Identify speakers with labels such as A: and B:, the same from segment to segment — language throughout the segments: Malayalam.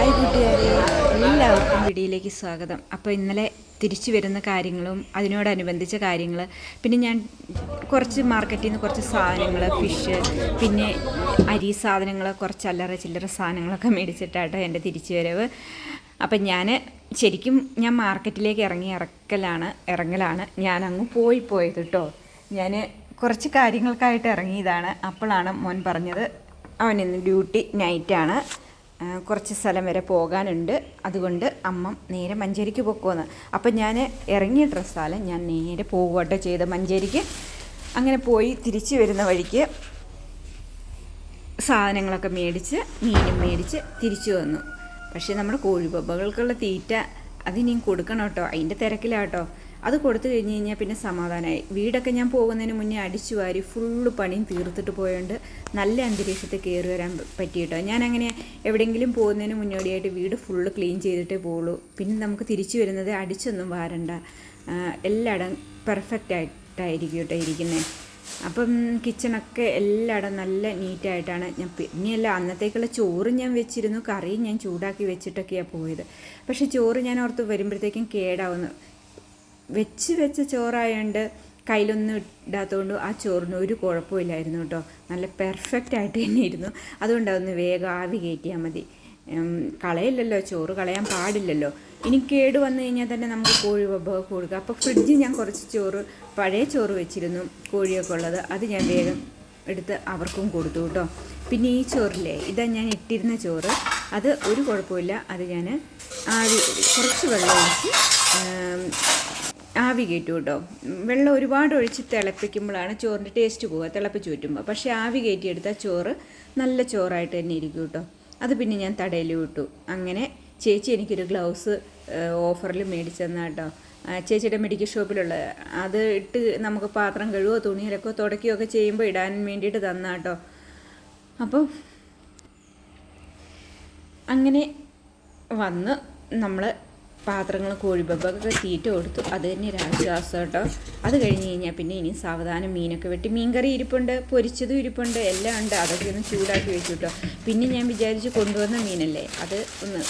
A: ഹായ് കൂട്ടുകാരെ എല്ലാവർക്കും വീഡിയോയിലേക്ക് സ്വാഗതം. അപ്പോൾ ഇന്നലെ തിരിച്ചു വരുന്ന കാര്യങ്ങളും അതിനോടനുബന്ധിച്ച കാര്യങ്ങൾ പിന്നെ ഞാൻ കുറച്ച് മാർക്കറ്റിൽ നിന്ന് കുറച്ച് സാധനങ്ങൾ ഫിഷ് പിന്നെ അരി സാധനങ്ങൾ കുറച്ച് അല്ലറ ചില്ലറ സാധനങ്ങളൊക്കെ മേടിച്ചിട്ടാട്ടോ എന്റെ തിരിച്ചു വരവ് അപ്പം ഞാൻ ശരിക്കും ഞാൻ മാർക്കറ്റിലേക്ക് ഇറങ്ങി ഇറക്കലാണ് ഇറങ്ങലാണ്. ഞാൻ അങ്ങ് പോയി പോയത് കേട്ടോ ഞാൻ കുറച്ച് കാര്യങ്ങൾക്കായിട്ട് ഇറങ്ങിയതാണ്. അപ്പോഴാണ് മോൻ പറഞ്ഞത് അവൻ ഇന്ന് ഡ്യൂട്ടി നൈറ്റാണ് കുറച്ച് സ്ഥലം വരെ പോകാനുണ്ട്. അതുകൊണ്ട് അമ്മ നേരെ മഞ്ചേരിക്ക് പൊക്കുമെന്ന് അപ്പം ഞാൻ ഇറങ്ങിയ ഡ്രസ്സാൽ ഞാൻ നേരെ പോവുകട്ടോ ചെയ്ത് മഞ്ചേരിക്ക് അങ്ങനെ പോയി തിരിച്ചു വരുന്ന വഴിക്ക് സാധനങ്ങളൊക്കെ മേടിച്ച് മീനും മേടിച്ച് തിരിച്ചു വന്നു. പക്ഷേ നമ്മുടെ കോഴിബബകൾക്കുള്ള തീറ്റ അതിനിയും കൊടുക്കണം കേട്ടോ. അതിന്റെ തിരക്കിലാട്ടോ. അത് കൊടുത്തു കഴിഞ്ഞ് കഴിഞ്ഞാൽ പിന്നെ സമാധാനമായി. വീടൊക്കെ ഞാൻ പോകുന്നതിന് മുന്നേ അടിച്ചു വാരി ഫുള്ള് പണിയും തീർത്തിട്ട് പോയോണ്ട് നല്ല അന്തരീക്ഷത്തിൽ കയറി വരാൻ പറ്റിയിട്ടോ. ഞാൻ അങ്ങനെ എവിടെയെങ്കിലും പോകുന്നതിന് മുന്നോടിയായിട്ട് വീട് ഫുള്ള് ക്ലീൻ ചെയ്തിട്ടേ പോകുള്ളൂ പിന്നെ നമുക്ക് തിരിച്ചു വരുന്നത് അടിച്ചൊന്നും വാരണ്ട. എല്ലായിടം പെർഫെക്റ്റ് ആയിട്ടായിരിക്കും കേട്ടോ ഇരിക്കുന്നത് അപ്പം കിച്ചണൊക്കെ എല്ലായിടും നല്ല നീറ്റായിട്ടാണ് ഞാൻ പിന്നെയല്ല അന്നത്തേക്കുള്ള ചോറ് ഞാൻ വെച്ചിരുന്നു. കറിയും ഞാൻ ചൂടാക്കി വെച്ചിട്ടൊക്കെയാണ് പോയത്. പക്ഷേ ചോറ് ഞാൻ ഓർത്ത് വരുമ്പോഴത്തേക്കും കേടാവുന്നു. വെച്ച് വെച്ച ചോറായതുകൊണ്ട് കയ്യിലൊന്നും ഇടാത്തതുകൊണ്ട് ആ ചോറിന് ഒരു കുഴപ്പമില്ലായിരുന്നു കേട്ടോ. നല്ല പെർഫെക്റ്റ് ആയിട്ട് തന്നെ ഇരുന്നു. അതുകൊണ്ട് അതൊന്ന് വേഗം ആവി കയറ്റിയാൽ മതി. കളയില്ലല്ലോ ചോറ് കളയാൻ പാടില്ലല്ലോ. ഇനി കേട് വന്നു കഴിഞ്ഞാൽ തന്നെ നമുക്ക് കോഴി വിഭവം കൊടുക്കുക അപ്പോൾ ഫ്രിഡ്ജിൽ ഞാൻ കുറച്ച് ചോറ് പഴയ ചോറ് വെച്ചിരുന്നു കോഴിയൊക്കെ ഉള്ളത്. അത് ഞാൻ വേഗം എടുത്ത് അവർക്കും കൊടുത്തു കേട്ടോ. പിന്നെ ഈ ചോറില്ലേ ഇതാ ഞാൻ ഇട്ടിരുന്ന ചോറ്. അത് ഒരു കുഴപ്പമില്ല. അത് ഞാൻ ആവി കുറച്ച് വെള്ളം ഒഴിച്ച് ആവി കയറ്റും കേട്ടോ. വെള്ളം ഒരുപാട് ഒഴിച്ച് തിളപ്പിക്കുമ്പോഴാണ് ചോറിന്റെ ടേസ്റ്റ് പോവുക തിളപ്പിച്ച് ചുറ്റുമ്പോൾ പക്ഷേ ആവി കയറ്റിയെടുത്താൽ ചോറ് നല്ല ചോറായിട്ട് തന്നെ ഇരിക്കും കേട്ടോ. അത് പിന്നെ ഞാൻ തടയിൽ വിട്ടു അങ്ങനെ ചേച്ചി എനിക്കൊരു ഗ്ലൗസ് ഓഫറിൽ മേടിച്ചു തന്നാ കേട്ടോ. ചേച്ചിയുടെ മെഡിക്കൽ ഷോപ്പിലുള്ള അത് ഇട്ട് നമുക്ക് പാത്രം കഴുകുകയോ തുണിയിലൊക്കെ തുടയ്ക്കുകയോ ഒക്കെ ചെയ്യുമ്പോൾ ഇടാൻ വേണ്ടിയിട്ട് തന്ന കേട്ടോ. അപ്പോൾ അങ്ങനെ വന്ന് നമ്മൾ പാത്രങ്ങൾ കോഴിബബ്ബൊക്കെ തീറ്റ കൊടുത്തു. അത് തന്നെ ഒരു ആശ്വാസം കേട്ടോ. അത് കഴിഞ്ഞ് കഴിഞ്ഞാൽ പിന്നെ ഇനി സാവധാനം മീനൊക്കെ വെട്ടി. മീൻകറി ഇരിപ്പുണ്ട് പൊരിച്ചതും ഇരിപ്പുണ്ട് എല്ലാം ഉണ്ട്. അതൊക്കെ ഒന്ന് ചൂടാക്കി വെച്ചു കേട്ടോ. പിന്നെ ഞാൻ വിചാരിച്ച് കൊണ്ടുവന്ന മീനല്ലേ? അത് ഒന്ന്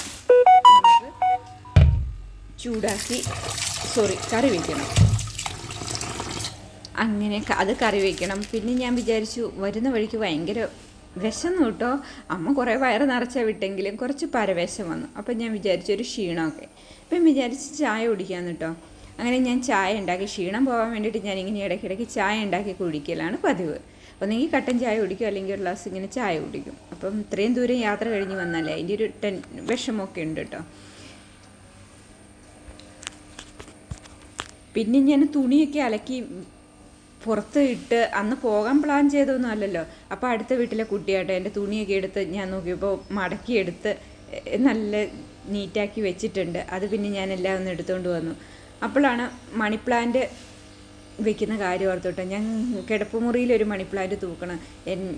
A: ചൂടാക്കി സോറി കറി വയ്ക്കണം അങ്ങനെ അത് കറി വയ്ക്കണം പിന്നെ ഞാൻ വിചാരിച്ചു വരുന്ന വഴിക്ക് ഭയങ്കര വിശന്നു കേട്ടോ. അമ്മ കുറേ വയറ് നിറച്ചാൽ വിട്ടെങ്കിലും കുറച്ച് പരവേശം വന്നു. അപ്പം ഞാൻ വിചാരിച്ചു ഒരു ക്ഷീണമൊക്കെ. അപ്പം വിചാരിച്ച് ചായ കുടിക്കാമെന്ന് കേട്ടോ അങ്ങനെ ഞാൻ ചായ ഉണ്ടാക്കി. ക്ഷീണം പോകാൻ വേണ്ടിയിട്ട് ഞാൻ ഇങ്ങനെ ഇടയ്ക്കിടയ്ക്ക് ചായ ഉണ്ടാക്കി കുടിക്കലാണ് പതിവ്. ഒന്നെങ്കിൽ കട്ടൻ ചായ കുടിക്കും അല്ലെങ്കിൽ ഒരു ഗ്ലാസ് ഇങ്ങനെ ചായ കുടിക്കും. അപ്പം ഇത്രയും ദൂരം യാത്ര കഴിഞ്ഞ് വന്നാലേ അതിന്റെ ഒരു ടെൻ വിഷമമൊക്കെ ഉണ്ട് കേട്ടോ പിന്നെ ഞാൻ തുണിയൊക്കെ അലക്കി പുറത്ത് ഇട്ട് അന്ന് പോകാൻ പ്ലാൻ ചെയ്തൊന്നും അല്ലല്ലോ. അപ്പോൾ അടുത്ത വീട്ടിലെ കുട്ടിയായിട്ട് എന്റെ തുണിയൊക്കെ എടുത്ത് ഞാൻ നോക്കിയപ്പോൾ മടക്കിയെടുത്ത് നല്ല നീറ്റാക്കി വെച്ചിട്ടുണ്ട്. അത് പിന്നെ ഞാൻ എല്ലാം ഒന്ന് എടുത്തുകൊണ്ട് വന്നു. അപ്പോഴാണ് മണി പ്ലാന്റ് വെക്കുന്ന കാര്യം ഓർത്തോട്ടെ. ഞാൻ കിടപ്പുമുറിയിൽ ഒരു മണി പ്ലാന്റ് തൂക്കണം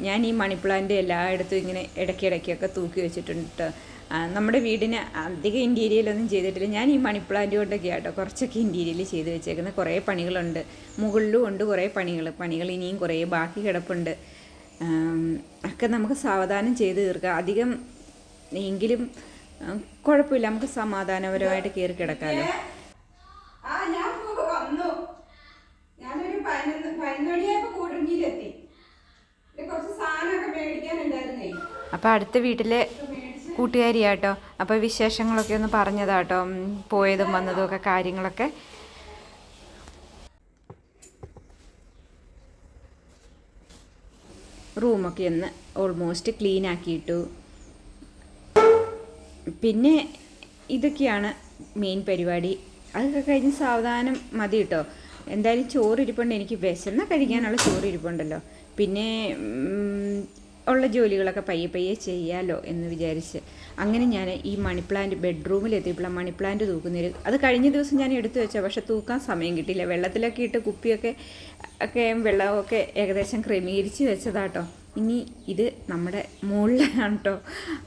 A: ഞാൻ ഈ മണി പ്ലാന്റ് എല്ലായിടത്തും ഇങ്ങനെ ഇടയ്ക്കിടയ്ക്കൊക്കെ തൂക്കി വെച്ചിട്ടുണ്ട്. ട്ടോ. ആ, നമ്മുടെ വീടിന് അധികം ഇന്റീരിയലൊന്നും ചെയ്തിട്ടില്ല. ഞാൻ ഈ മണി പ്ലാന്റ് കൊണ്ടൊക്കെ ആട്ടോ കുറച്ചൊക്കെ ഇന്റീരിയൽ ചെയ്ത് വെച്ചേക്കുന്ന. കുറേ പണികളുണ്ട്. മുകളിലും ഉണ്ട് കുറേ പണികൾ പണികൾ ഇനിയും കുറേ ബാക്കി കിടപ്പുണ്ട്. ഒക്കെ നമുക്ക് സാവധാനം ചെയ്ത് തീർക്കാം. അധികം എങ്കിലും കുഴപ്പമില്ല. നമുക്ക് സമാധാനപരമായിട്ട് കയറി കിടക്കാമല്ലോ
B: ആ ഞാൻ വന്നു. ഞാനൊരു പതിനൊന്ന് പതിനൊടിയായപ്പോ കൂടങ്ങിയിലെത്തി. പിന്നെ കുറച്ച് സാധനമൊക്കെ മേടിക്കാനുണ്ടായിരുന്നേ.
A: അപ്പോൾ അടുത്ത വീട്ടിലെ കൂട്ടുകാരിയാട്ടോ. അപ്പോൾ വിശേഷങ്ങളൊക്കെ ഒന്ന് പറഞ്ഞതാട്ടോ. പോയതും വന്നതും ഒക്കെ കാര്യങ്ങളൊക്കെ. റൂമൊക്കെ ഒന്ന് ഓൾമോസ്റ്റ് ക്ലീൻ ആക്കിയിട്ടു. പിന്നെ ഇതൊക്കെയാണ് മെയിൻ പരിപാടി. അതൊക്കെ കഴിഞ്ഞ് സാവധാനം മതി കേട്ടോ എന്തായാലും ചോറ് ഇരിപ്പുണ്ട് എനിക്ക് വിശന്ന കഴിക്കാനുള്ള ചോറ് ഇരിപ്പുണ്ടല്ലോ പിന്നെ ഉള്ള ജോലികളൊക്കെ പയ്യെ പയ്യെ ചെയ്യാലോ എന്ന് വിചാരിച്ച്. അങ്ങനെ ഞാൻ ഈ മണി പ്ലാന്റ് ബെഡ്റൂമിൽ എത്തിയപ്പോൾ മണി തൂക്കുന്നൊരു അത് കഴിഞ്ഞ ദിവസം ഞാൻ എടുത്തു വെച്ചാൽ പക്ഷെ തൂക്കാൻ സമയം കിട്ടിയില്ല. വെള്ളത്തിലൊക്കെ ഇട്ട് കുപ്പിയൊക്കെ ഒക്കെ വെള്ളമൊക്കെ ഏകദേശം ക്രമീകരിച്ച് വെച്ചതാട്ടോ ഇനി ഇത് നമ്മുടെ മുകളിലാണ് കേട്ടോ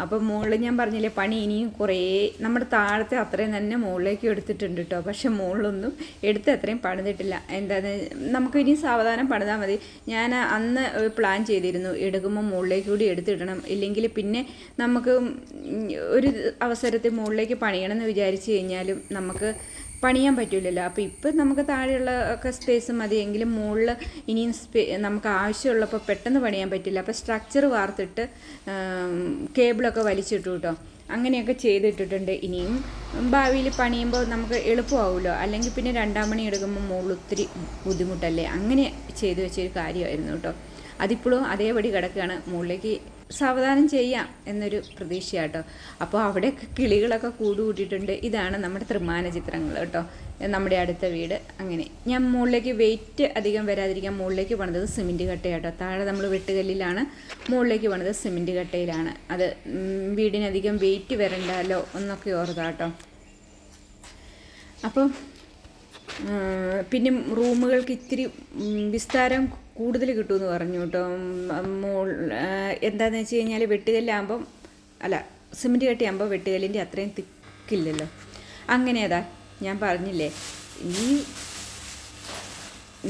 A: അപ്പോൾ മുകളിൽ ഞാൻ പറഞ്ഞില്ലേ പണി ഇനിയും കുറേ നമ്മുടെ താഴത്തെ അത്രയും തന്നെ മുകളിലേക്ക് എടുത്തിട്ടുണ്ട് കേട്ടോ പക്ഷെ മുകളിലൊന്നും എടുത്ത് അത്രയും പണിതിട്ടില്ല. എന്താണ് നമുക്ക് ഇനി സാവധാനം പണിതാൽ മതി. ഞാൻ അന്ന് പ്ലാൻ ചെയ്തിരുന്നു എടുക്കുമ്പോൾ മുകളിലേക്ക് കൂടി എടുത്തിടണം. ഇല്ലെങ്കിൽ പിന്നെ നമുക്ക് ഒരു അവസരത്തിൽ മുകളിലേക്ക് പണിയണം എന്ന് വിചാരിച്ചു കഴിഞ്ഞാലും നമുക്ക് പണിയാൻ പറ്റില്ലല്ലോ അപ്പോൾ ഇപ്പം നമുക്ക് താഴെയുള്ള ഒക്കെ സ്പേസ് മതി. എങ്കിലും മുകളിൽ ഇനിയും സ്പേ നമുക്ക് ആവശ്യമുള്ളപ്പോൾ പെട്ടെന്ന് പണിയാൻ പറ്റില്ല. അപ്പോൾ സ്ട്രക്ചർ വാർത്തിട്ട് കേബിളൊക്കെ വലിച്ചിട്ടു കേട്ടോ അങ്ങനെയൊക്കെ ചെയ്തിട്ടിട്ടുണ്ട്. ഇനിയും ഭാവിയിൽ പണിയുമ്പോൾ നമുക്ക് എളുപ്പമാവുമല്ലോ അല്ലെങ്കിൽ പിന്നെ രണ്ടാം പണി എടുക്കുമ്പോൾ മുകളിൽ ഒത്തിരി ബുദ്ധിമുട്ടല്ലേ? അങ്ങനെ ചെയ്തു വെച്ചൊരു കാര്യമായിരുന്നു കേട്ടോ അതിപ്പോഴും അതേപടി കിടക്കുകയാണ്. മുകളിലേക്ക് സാവധാനം ചെയ്യാം എന്നൊരു പ്രതീക്ഷയാട്ടോ. അപ്പോൾ അവിടെയൊക്കെ കിളികളൊക്കെ കൂടുകൂട്ടിയിട്ടുണ്ട്. ഇതാണ് നമ്മുടെ ത്രിമാന ചിത്രങ്ങൾ കേട്ടോ. നമ്മുടെ അടുത്ത വീട്. അങ്ങനെ. ഞാൻ മുകളിലേക്ക് വെയിറ്റ് അധികം വരാതിരിക്കാൻ മുകളിലേക്ക് പണിതത് സിമെന്റ് കട്ടയാട്ടോ. താഴെ നമ്മൾ വെട്ടുകല്ലിലാണ് മുകളിലേക്ക് പണിത് സിമെന്റ് കട്ടയിലാണ്. അത് വീടിനധികം വെയിറ്റ് വരണ്ടല്ലോ എന്നൊക്കെ ഓർത്താട്ടോ. അപ്പം പിന്നെ റൂമുകൾക്ക് ഇത്തിരി വിസ്താരം കൂടുതൽ കിട്ടുമെന്ന് പറഞ്ഞു കേട്ടോ. മോൾ എന്താണെന്ന് വെച്ച് കഴിഞ്ഞാൽ വെട്ടുകല്ലാകുമ്പം അല്ല സിമെന്റ് കട്ടിയാകുമ്പോൾ വെട്ടുകല്ലിന്റെ അത്രയും തിക്കില്ലല്ലോ. അങ്ങനെ അതാ ഞാൻ പറഞ്ഞില്ലേ ഈ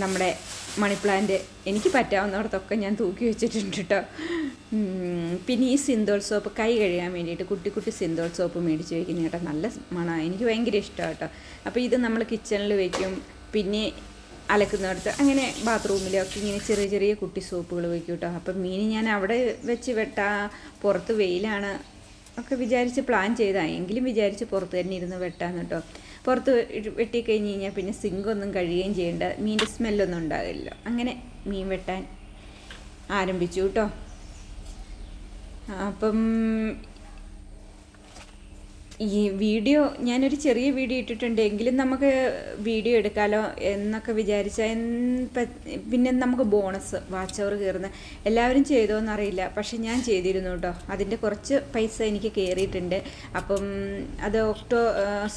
A: നമ്മുടെ മണി പ്ലാന്റ് എനിക്ക് പറ്റാവുന്നിടത്തൊക്കെ ഞാൻ തൂക്കി വെച്ചിട്ടുണ്ട് കേട്ടോ. പിന്നെ ഈ സിന്തോൾ സോപ്പ് കൈ കഴുകാൻ വേണ്ടിയിട്ട് കുട്ടി കുട്ടി സിന്തോൾ സോപ്പ് മേടിച്ച് വയ്ക്കുന്ന കേട്ടോ. നല്ല മണമാണ്. എനിക്ക് ഭയങ്കര ഇഷ്ടമാണ് കേട്ടോ. അപ്പോൾ ഇത് നമ്മൾ കിച്ചണിൽ വയ്ക്കും പിന്നെ അലക്കുന്നിടത്ത് അങ്ങനെ ബാത്റൂമിലൊക്കെ ഇങ്ങനെ ചെറിയ ചെറിയ കുട്ടി സോപ്പുകൾ വയ്ക്കും കേട്ടോ അപ്പം മീൻ ഞാൻ അവിടെ വെച്ച് വെട്ടാ പുറത്ത് വെയിലാണ് ഒക്കെ വിചാരിച്ച് പ്ലാൻ ചെയ്താ. എങ്കിലും വിചാരിച്ച് പുറത്ത് തന്നെ ഇരുന്ന് വെട്ടാന്ന് കേട്ടോ. പുറത്ത് വെട്ടി വെട്ടിക്കഴിഞ്ഞ് കഴിഞ്ഞാൽ പിന്നെ സിങ്കൊന്നും കഴിയുകയും ചെയ്യേണ്ട. മീന്റെ സ്മെല്ലൊന്നും ഉണ്ടാകില്ല അങ്ങനെ മീൻ വെട്ടാൻ ആരംഭിച്ചു കേട്ടോ. അപ്പം ഈ വീഡിയോ ഞാനൊരു ചെറിയ വീഡിയോ ഇട്ടിട്ടുണ്ട്. എങ്കിലും നമുക്ക് വീഡിയോ എടുക്കാലോ എന്നൊക്കെ വിചാരിച്ചാൽ പിന്നെ നമുക്ക് ബോണസ് വാച്ച് അവർ കയറുന്ന എല്ലാവരും ചെയ്തോന്ന് എന്നറിയില്ല പക്ഷെ ഞാൻ ചെയ്തിരുന്നു കേട്ടോ അതിന്റെ കുറച്ച് പൈസ എനിക്ക് കയറിയിട്ടുണ്ട്. അപ്പം അത് ഒക്ടോ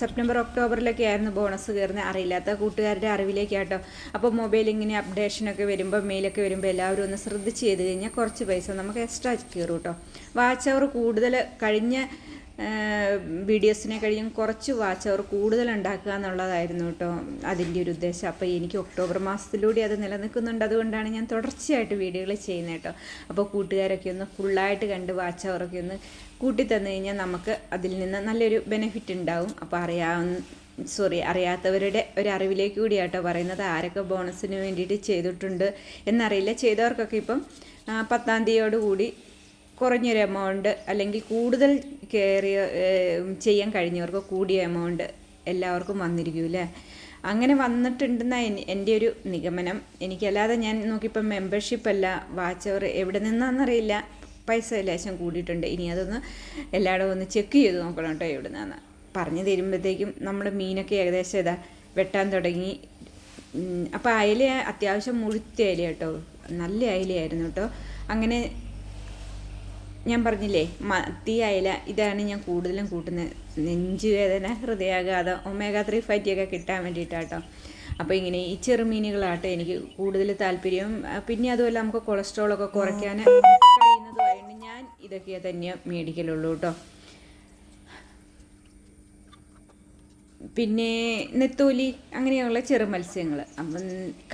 A: സെപ്റ്റംബർ ഒക്ടോബറിലൊക്കെ ആയിരുന്നു ബോണസ് കയറുന്നത്. അറിയില്ലാത്ത കൂട്ടുകാരുടെ അറിവിലേക്കാട്ടോ അപ്പോൾ മൊബൈൽ ഇങ്ങനെ അപ്ഡേഷനൊക്കെ വരുമ്പോൾ മെയിലൊക്കെ വരുമ്പോൾ എല്ലാവരും ഒന്ന് ശ്രദ്ധിച്ച് ചെയ്ത് കഴിഞ്ഞാൽ കുറച്ച് പൈസ നമുക്ക് എക്സ്ട്രാ കയറും കേട്ടോ വാച്ച് അവർ കൂടുതൽ കഴിഞ്ഞ വീഡിയോസിനെ കഴിഞ്ഞും കുറച്ച് വാച്ച് അവർ കൂടുതൽ ഉണ്ടാക്കുക എന്നുള്ളതായിരുന്നു കേട്ടോ അതിന്റെ ഒരു ഉദ്ദേശം. അപ്പോൾ എനിക്ക് ഒക്ടോബർ മാസത്തിലൂടെ അത് നിലനിൽക്കുന്നുണ്ട്. അതുകൊണ്ടാണ് ഞാൻ തുടർച്ചയായിട്ട് വീഡിയോകൾ ചെയ്യുന്നത് കേട്ടോ. അപ്പോൾ കൂട്ടുകാരൊക്കെ ഒന്ന് ഫുള്ളായിട്ട് കണ്ട് വാച്ച് അവറൊക്കെ ഒന്ന് കൂട്ടി തന്നു കഴിഞ്ഞാൽ നമുക്ക് അതിൽ നിന്ന് നല്ലൊരു ബെനിഫിറ്റ് ഉണ്ടാവും. അപ്പോൾ അറിയാവുന്ന സോറി അറിയാത്തവരുടെ ഒരു അറിവിലേക്ക് കൂടിയാട്ടോ പറയുന്നത്. ആരൊക്കെ ബോണസിന് വേണ്ടിയിട്ട് ചെയ്തിട്ടുണ്ട് എന്നറിയില്ല. ചെയ്തവർക്കൊക്കെ ഇപ്പം പത്താം തീയതിയോടുകൂടി കുറഞ്ഞൊരു എമൗണ്ട് അല്ലെങ്കിൽ കൂടുതൽ കയറിയ ചെയ്യാൻ കഴിഞ്ഞവർക്ക് കൂടിയ എമൗണ്ട് എല്ലാവർക്കും വന്നിരിക്കും അല്ലേ അങ്ങനെ വന്നിട്ടുണ്ടെന്ന എന്റെ ഒരു നിഗമനം. എനിക്കല്ലാതെ ഞാൻ നോക്കിയപ്പോൾ മെമ്പർഷിപ്പ് അല്ല വാച്ച് അവർ എവിടെ നിന്നാണെന്നറിയില്ല പൈസ ലേശം കൂടിയിട്ടുണ്ട്. ഇനി അതൊന്ന് എല്ലായിടവും ഒന്ന് ചെക്ക് ചെയ്ത് നോക്കണം കേട്ടോ എവിടെ നിന്നാണ് പറഞ്ഞു തരുമ്പോഴത്തേക്കും നമ്മൾ മീനൊക്കെ ഏകദേശം ഇതാ വെട്ടാൻ തുടങ്ങി. അപ്പോൾ അയല അത്യാവശ്യം മുഴുത്ത അയല കേട്ടോ നല്ല അയലയായിരുന്നു കേട്ടോ അങ്ങനെ ഞാൻ പറഞ്ഞില്ലേ മത്തി അയല ഇതാണ് ഞാൻ കൂടുതലും കൂട്ടുന്നത്. നെഞ്ചുവേദന ഹൃദയാഘാതം ഒമേഗ ത്രീ ഫാറ്റിയൊക്കെ കിട്ടാൻ വേണ്ടിയിട്ടാട്ടോ. അപ്പോൾ ഇങ്ങനെ ഈ ചെറുമീനുകളാട്ടോ എനിക്ക് കൂടുതൽ താല്പര്യം. പിന്നെ അതുപോലെ നമുക്ക് കൊളസ്ട്രോളൊക്കെ കുറയ്ക്കാൻ കഴിയുന്നതുമായിട്ട് ഞാൻ ഇതൊക്കെ തന്നെ മേടിക്കലുള്ളൂ കേട്ടോ. പിന്നെ നെത്തോലി അങ്ങനെയുള്ള ചെറു മത്സ്യങ്ങൾ അപ്പം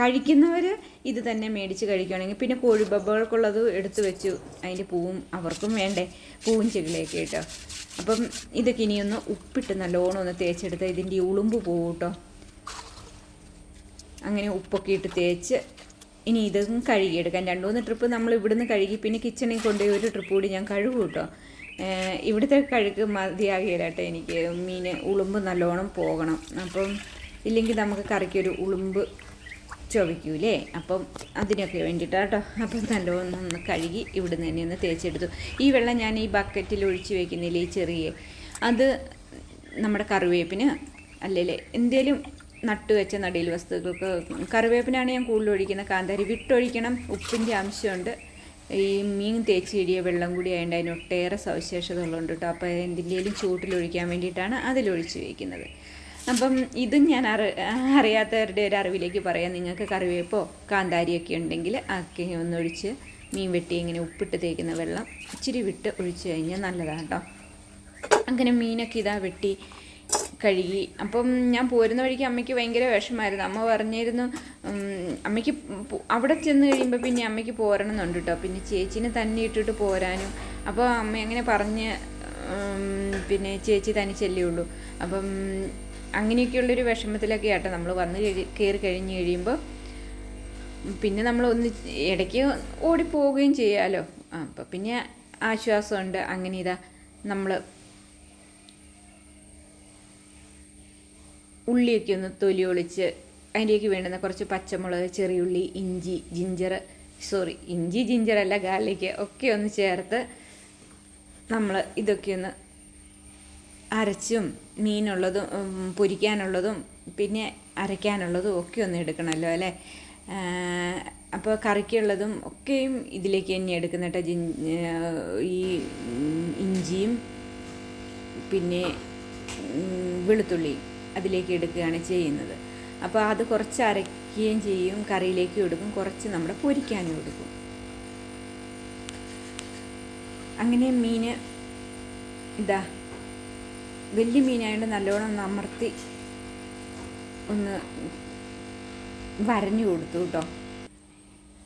A: കഴിക്കുന്നവർ ഇത് തന്നെ മേടിച്ച് കഴിക്കുകയാണെങ്കിൽ പിന്നെ കോഴിബബ്ബകൾക്കുള്ളത് എടുത്തു വെച്ചു അതിന്റെ പൂവും അവർക്കും വേണ്ടേ. പൂവും ചെകിളയൊക്കെ കേട്ടോ അപ്പം ഇതൊക്കെ ഇനിയൊന്ന് ഉപ്പിട്ട് നല്ലോണം ഒന്ന് തേച്ചെടുത്ത് ഇതിന്റെ ഉളുമ്പ് പോവും കേട്ടോ അങ്ങനെ ഉപ്പൊക്കെ ഇട്ട് തേച്ച് ഇനി ഇതും കഴുകിയെടുക്കാം. രണ്ട് മൂന്ന് ട്രിപ്പ് നമ്മൾ ഇവിടുന്ന് കഴുകി പിന്നെ കിച്ചണിൽ കൊണ്ടുപോയി ഒരു ട്രിപ്പ് കൂടി ഞാൻ കഴുകും കേട്ടോ ഇവിടുത്തെ കഴുക്ക് മതിയാകില്ല എനിക്ക്. മീൻ ഉളുമ്പ് നല്ലോണം പോകണം. അപ്പം ഇല്ലെങ്കിൽ നമുക്ക് കറിക്കൊരു ഉളുമ്പ് ചുവയ്ക്കൂലേ അപ്പം അതിനൊക്കെ വേണ്ടിയിട്ടാണ് കേട്ടോ അപ്പം നല്ലോണം ഒന്ന് കഴുകി ഇവിടുന്ന് തന്നെ ഒന്ന് തേച്ചെടുത്തു. ഈ വെള്ളം ഞാൻ ഈ ബക്കറ്റിൽ ഒഴിച്ച് വെക്കുന്നില്ലേ ഈ ചെറിയ? അത് നമ്മുടെ കറിവേപ്പിന് അല്ലല്ലേ എന്തേലും നട്ട് വെച്ച നടീൽ വസ്തുക്കൾക്ക് കറിവേപ്പിനാണ് ഞാൻ കൂടുതൽ ഒഴിക്കുന്നത്. കാന്താരി വിട്ടൊഴിക്കണം. ഉപ്പിന്റെ അംശമുണ്ട് ഈ മീൻ തേച്ച് വെള്ളം കൂടി ആയതുകൊണ്ട് അതിന് ഒട്ടേറെ സവിശേഷതകളുണ്ട് കേട്ടോ. അപ്പോൾ എന്തിന്റെയും ചൂട്ടിലൊഴിക്കാൻ വേണ്ടിയിട്ടാണ് അതിലൊഴിച്ച് വയ്ക്കുന്നത് അപ്പം ഇതും ഞാൻ അറി അറിയാത്തവരുടെ ഒരു അറിവിലേക്ക് പറയാം. നിങ്ങൾക്ക് കറിവേപ്പോ കാന്താരിയൊക്കെ ഉണ്ടെങ്കിൽ ഒക്കെ ഒന്നൊഴിച്ച് മീൻ വെട്ടി ഇങ്ങനെ ഉപ്പിട്ട് തേക്കുന്ന വെള്ളം ഇച്ചിരി വിട്ട് ഒഴിച്ച് കഴിഞ്ഞാൽ നല്ലതാണ് കേട്ടോ. അങ്ങനെ മീനൊക്കെ ഇതാ വെട്ടി കഴുകി. അപ്പം ഞാൻ പോരുന്ന വഴിക്ക് അമ്മയ്ക്ക് ഭയങ്കര വിഷമായിരുന്നു അമ്മ പറഞ്ഞിരുന്നു അമ്മയ്ക്ക് അവിടെ ചെന്ന് കഴിയുമ്പോൾ പിന്നെ അമ്മയ്ക്ക് പോരണം എന്നുണ്ട് കേട്ടോ പിന്നെ ചേച്ചീനെ തന്നെ ഇട്ടിട്ട് പോരാനും. അപ്പോൾ അമ്മ അങ്ങനെ പറഞ്ഞ് പിന്നെ ചേച്ചി തനിച്ചല്ലേ ഉള്ളൂ. അപ്പം അങ്ങനെയൊക്കെയുള്ളൊരു വിഷമത്തിലൊക്കെ ആട്ടോ നമ്മൾ വന്ന് കയറി കഴിഞ്ഞ് കഴിയുമ്പോൾ പിന്നെ നമ്മൾ ഒന്ന് ഇടയ്ക്ക് ഓടിപ്പോവുകയും ചെയ്യാമല്ലോ അപ്പം പിന്നെ ആശ്വാസമുണ്ട്. അങ്ങനെ ഇതാ നമ്മൾ ഉള്ളിയൊക്കെ ഒന്ന് തൊലി ഒളിച്ച് അതിന്റെയൊക്കെ വേണ്ടുന്ന കുറച്ച് പച്ചമുളക് ചെറിയുള്ളി ഇഞ്ചി ജിഞ്ചർ സോറി ഇഞ്ചി ജിഞ്ചർ അല്ല ഗാർലിക്ക് ഒക്കെ ഒന്ന് ചേർത്ത് നമ്മൾ ഇതൊക്കെ ഒന്ന് അരച്ചും മീനുള്ളതും പൊരിക്കാനുള്ളതും പിന്നെ അരയ്ക്കാനുള്ളതും ഒക്കെ ഒന്ന് എടുക്കണമല്ലോ അല്ലേ? അപ്പോൾ കറിക്കുള്ളതും ഒക്കെയും ഇതിലേക്ക് തന്നെ എടുക്കുന്ന കേട്ടോ ഈ ഇഞ്ചിയും പിന്നെ വെളുത്തുള്ളിയും. വെളുത്തുള്ളി അതിലേക്ക് എടുക്കുകയാണ് ചെയ്യുന്നത്. അപ്പോൾ അത് കുറച്ച് അരയ്ക്കുകയും ചെയ്യും കറിയിലേക്ക് എടുക്കും കുറച്ച് നമ്മുടെ പൊരിക്കാനും എടുക്കും. അങ്ങനെ മീൻ ഇതാ വലിയ മീനായതുകൊണ്ട് നല്ലോണം ഒന്ന് അമർത്തി ഒന്ന് വരഞ്ഞു കൊടുത്തു കേട്ടോ.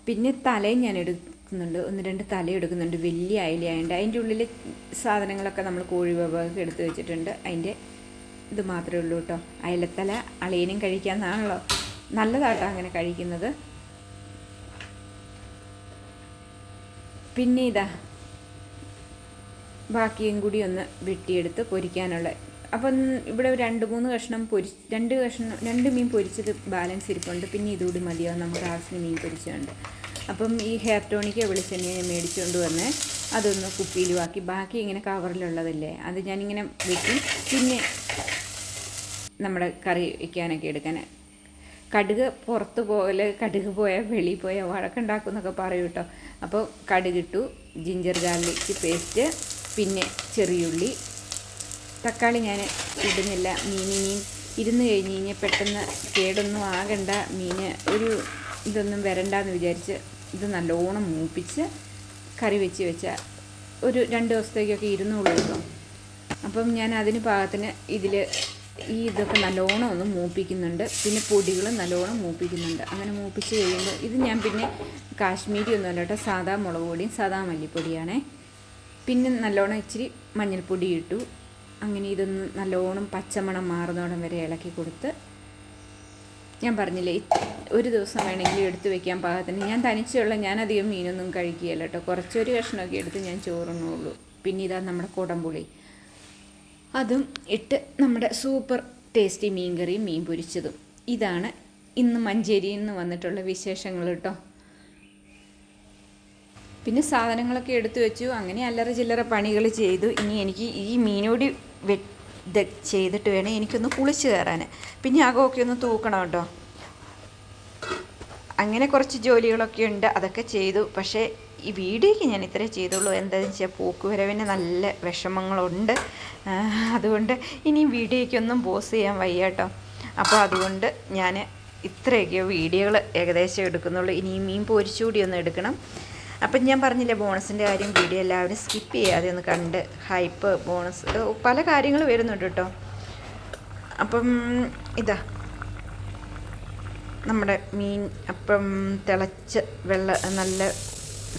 A: പിന്നെ തലയും ഞാൻ എടുക്കുന്നുണ്ട്. ഒന്ന് രണ്ട് തല എടുക്കുന്നുണ്ട്. വലിയ അയിലയായതുകൊണ്ട് അതിന്റെ ഉള്ളിൽ സാധനങ്ങളൊക്കെ നമ്മൾ കോഴി വിഭവമൊക്കെ എടുത്ത് വെച്ചിട്ടുണ്ട്. അതിന്റെ ഇത് മാത്രമേ ഉള്ളൂ കേട്ടോ. അയലത്തല അളിയനും കഴിക്കാമെന്നാണല്ലോ നല്ലതാട്ടോ അങ്ങനെ കഴിക്കുന്നത്. പിന്നെ ഇതാ ബാക്കിയും കൂടി ഒന്ന് വെട്ടിയെടുത്ത് പൊരിക്കാനുള്ള. അപ്പം ഇവിടെ രണ്ട് മൂന്ന് കഷ്ണം പൊരി രണ്ട് കഷ്ണം രണ്ട് മീൻ പൊരിച്ചത് ബാലൻസ് ഇരിപ്പുണ്ട്. പിന്നെ ഇതുകൂടി മതിയാവും. നമുക്ക് ആവശ്യത്തിന് മീൻ പൊരിച്ചുണ്ട് അപ്പം ഈ ഹെയർ ടോണിക്ക് വെളിച്ചെണ്ണ ഞാൻ മേടിച്ചുകൊണ്ട് വന്ന്. അതൊന്ന് കുപ്പിയിലുമാക്കി ബാക്കി ഇങ്ങനെ കവറിലുള്ളതല്ലേ. അത് ഞാനിങ്ങനെ വെക്കും. പിന്നെ നമ്മുടെ കറി വയ്ക്കാനൊക്കെ എടുക്കാൻ. കടുക് പുറത്ത് പോലെ കടുക് പോയാൽ വെളി പോയാൽ വഴക്കുണ്ടാക്കും എന്നൊക്കെ പറയും കേട്ടോ. അപ്പോൾ കടുകിട്ടു ജിഞ്ചർ ഗാർലിക്ക് പേസ്റ്റ് പിന്നെ ചെറിയുള്ളി തക്കാളി ഞാൻ ഇടുന്നില്ല. മീൻ ഇരുന്ന് കഴിഞ്ഞ് കഴിഞ്ഞാൽ പെട്ടെന്ന് കേടൊന്നും ആകണ്ട. മീൻ ഒരു ഇതൊന്നും വരണ്ടെന്ന് വിചാരിച്ച് ഇത് നല്ലോണം മൂപ്പിച്ച് കറി വെച്ച് വെച്ചാൽ ഒരു രണ്ട് ദിവസത്തേക്കൊക്കെ ഇരുന്നുള്ളൂ കേട്ടോ. അപ്പം ഞാൻ അതിന് പാകത്തിന് ഇതിൽ ഈ ഇതൊക്കെ നല്ലോണം ഒന്ന് മൂപ്പിക്കുന്നുണ്ട്. പിന്നെ പൊടികൾ നല്ലോണം മൂപ്പിക്കുന്നുണ്ട്. അങ്ങനെ മൂപ്പിച്ച് കഴിയുമ്പോൾ ഇത് ഞാൻ പിന്നെ കാശ്മീരി ഒന്നുമല്ല കേട്ടോ സാദാ മുളക് പൊടിയും സാദാ മല്ലിപ്പൊടിയാണേ. പിന്നെ നല്ലോണം ഇച്ചിരി മഞ്ഞൾപ്പൊടി ഇട്ടു. അങ്ങനെ ഇതൊന്ന് നല്ലോണം പച്ചമണം മാറുന്നോടം വരെ ഇളക്കി കൊടുത്ത് ഞാൻ പറഞ്ഞില്ലേ ഒരു ദിവസം വേണമെങ്കിൽ എടുത്തു വെക്കാൻ പാകത്തിന്. ഞാൻ തനിച്ചുള്ള ഞാനധികം മീനൊന്നും കഴിക്കുകയല്ല കേട്ടോ. കുറച്ചൊരു കഷ്ണമൊക്കെ എടുത്ത് ഞാൻ ചോറുണ്ണുള്ളൂ. പിന്നെ ഇതാ നമ്മുടെ കുടംപുളി. അതും ഇട്ട് നമ്മുടെ സൂപ്പർ ടേസ്റ്റി മീൻ കറിയും മീൻ പൊരിച്ചതും. ഇതാണ് ഇന്ന് മഞ്ചേരിയിൽ നിന്ന് വന്നിട്ടുള്ള വിശേഷങ്ങൾ കേട്ടോ. പിന്നെ സാധനങ്ങളൊക്കെ എടുത്തു വെച്ചു. അങ്ങനെ അല്ലറ ചില്ലറ പണികൾ ചെയ്തു. ഇനി എനിക്ക് ഈ മീനോടി വെ ചെയ്തിട്ട് വേണം എനിക്കൊന്ന് കുളിച്ച് കയറാൻ. പിന്നെ അകമൊക്കെ ഒന്ന് തൂക്കണം കേട്ടോ. അങ്ങനെ കുറച്ച് ജോലികളൊക്കെ ഉണ്ട്. അതൊക്കെ ചെയ്തു. പക്ഷേ ഈ വീഡിയോയ്ക്ക് ഞാൻ ഇത്രേ ചെയ്തുള്ളൂ. എന്താണെന്ന് വെച്ചാൽ പോക്കുവരവിന് നല്ല വിഷമങ്ങളുണ്ട്. അതുകൊണ്ട് ഇനി വീഡിയോയ്ക്കൊന്നും പോസ് ചെയ്യാൻ വയ്യ കേട്ടോ. അപ്പോൾ അതുകൊണ്ട് ഞാൻ ഇത്രയൊക്കെയോ വീഡിയോകൾ ഏകദേശം എടുക്കുന്നുള്ളൂ. ഇനി മീൻ പൊരിച്ചുകൂടി ഒന്ന് എടുക്കണം. അപ്പം ഞാൻ പറഞ്ഞില്ലേ ബോണസിന്റെ കാര്യം വീഡിയോ എല്ലാവരും സ്കിപ്പ് ചെയ്യാതെ ഒന്ന് കണ്ട് ഹൈപ്പ് ബോണസ് പല കാര്യങ്ങൾ വരുന്നുണ്ട് കേട്ടോ. അപ്പം ഇതാ. നമ്മുടെ മീൻ അപ്പം തിളച്ച് വെള്ള നല്ല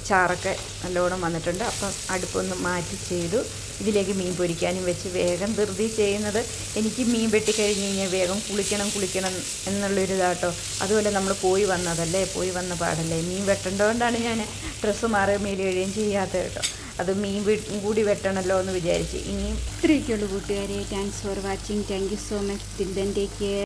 A: ചാറൊക്കെ നല്ലോണം വന്നിട്ടുണ്ട്. അപ്പം അടുപ്പൊന്ന് മാറ്റി ചെയ്തു. ഇതിലേക്ക് മീൻ പൊരിക്കാനും വെച്ച് വേഗം ധൃതി ചെയ്യുന്നത് എനിക്ക് മീൻ വെട്ടിക്കഴിഞ്ഞ് കഴിഞ്ഞാൽ വേഗം കുളിക്കണം കുളിക്കണം എന്നുള്ളൊരു ഇതാട്ടോ. അതുപോലെ നമ്മൾ പോയി വന്നതല്ലേ? പോയി വന്ന പാടല്ലേ? മീൻ വെട്ടേണ്ടതുകൊണ്ടാണ് ഞാൻ ഡ്രസ്സ് മാറി മേലി കഴിയുകയും ചെയ്യാത്തത് കേട്ടോ. അത് മീൻ കൂടി വെട്ടണമല്ലോ എന്ന് വിചാരിച്ച്. ഇനിയും
B: ഇത്രയൊക്കെയുള്ളൂ കൂട്ടുകാരെ. Thanks for watching thank you so much till then take care